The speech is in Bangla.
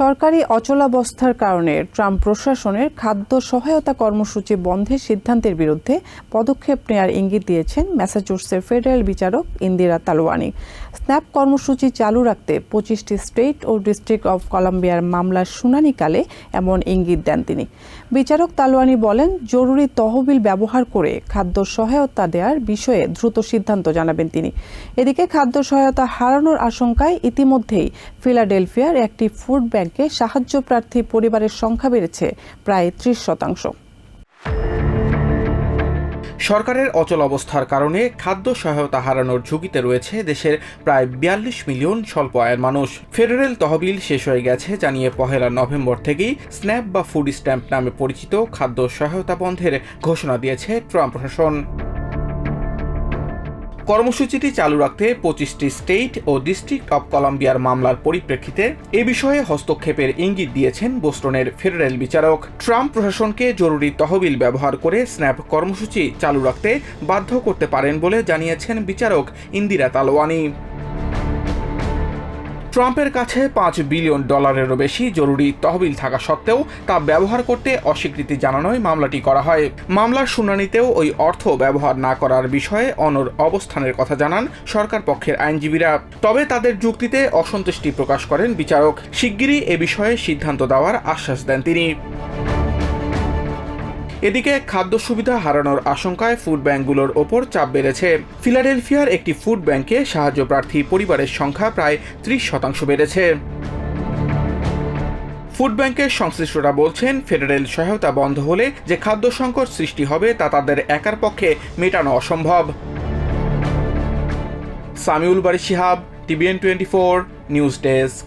সরকারি অচলাবস্থার কারণে ট্রাম্প প্রশাসনের খাদ্য সহায়তা কর্মসূচি বন্ধের সিদ্ধান্তের বিরুদ্ধে পদক্ষেপ নেয়ার ইঙ্গিত দিয়েছেন ম্যাসাচুসেটসের ফেডারেল বিচারক ইন্দিরা তালওয়ানি। স্ন্যাপ কর্মসূচি চালু রাখতে পঁচিশটি স্টেট ও ডিস্ট্রিক্ট অব কলাম্বিয়ার মামলার শুনানিকালে এমন ইঙ্গিত দেন তিনি। বিচারক তালওয়ানি বলেন, জরুরি তহবিল ব্যবহার করে খাদ্য সহায়তা দেওয়ার বিষয়ে দ্রুত সিদ্ধান্ত জানাবেন তিনি। এদিকে খাদ্য সহায়তা হারানোর আশঙ্কায় ইতিমধ্যেই ফিলাডেলফিয়ার একটি ফুড ব্যাংকে সাহায্য প্রার্থী পরিবারের সংখ্যা বেড়েছে প্রায় ত্রিশ শতাংশ। সরকারের অচল অবস্থার কারণে খাদ্য সহায়তা হারানোর ঝুঁকিতে রয়েছে দেশের প্রায় বিয়াল্লিশ মিলিয়ন স্বল্প আয়ের মানুষ। ফেডারেল তহবিল শেষ হয়ে গেছে জানিয়ে পহেলা নভেম্বর থেকেই স্ন্যাপ বা ফুড স্ট্যাম্প নামে পরিচিত খাদ্য সহায়তা বন্ধের ঘোষণা দিয়েছে ট্রাম্প প্রশাসন। কর্মসূচিটি চালু রাখতে পঁচিশটি স্টেট ও ডিস্ট্রিক্ট অব কলম্বিয়ার মামলার পরিপ্রেক্ষিতে এ বিষয়ে হস্তক্ষেপের ইঙ্গিত দিয়েছেন বোস্টনের ফেডারেল বিচারক। ট্রাম্প প্রশাসনকে জরুরি তহবিল ব্যবহার করে স্ন্যাপ কর্মসূচি চালু রাখতে বাধ্য করতে পারেন বলে জানিয়েছেন বিচারক ইন্দিরা তালোয়ানি ট্রাম্পের কাছে পাঁচ বিলিয়ন ডলারেরও বেশি জরুরি তহবিল থাকা সত্ত্বেও তা ব্যবহার করতে অস্বীকৃতি জানানোয় মামলাটি করা হয়। মামলার শুনানিতেও ওই অর্থ ব্যবহার না করার বিষয়ে অনর অবস্থানের কথা জানান সরকার পক্ষের আইনজীবীরা। তবে তাদের যুক্তিতে অসন্তুষ্টি প্রকাশ করেন বিচারক। শিগগিরই এ বিষয়ে সিদ্ধান্ত দেওয়ার আশ্বাস দেন তিনি। এদিকে খাদ্য সুবিধা হারানোর আশঙ্কায় ফুড ব্যাংকগুলোর ওপর চাপ বেড়েছে। ফিলাডেলফিয়ার একটি ফুড ব্যাংকে সাহায্য প্রার্থী পরিবারের সংখ্যা প্রায় ত্রিশ শতাংশ বেড়েছে। ফুড ব্যাংকের সংশ্লিষ্টরা বলছেন, ফেডারেল সহায়তা বন্ধ হলে যে খাদ্য সংকট সৃষ্টি হবে তা তাদের একার পক্ষে মেটানো অসম্ভব। Samiul Bari Shihab, TVN twenty four, news desk.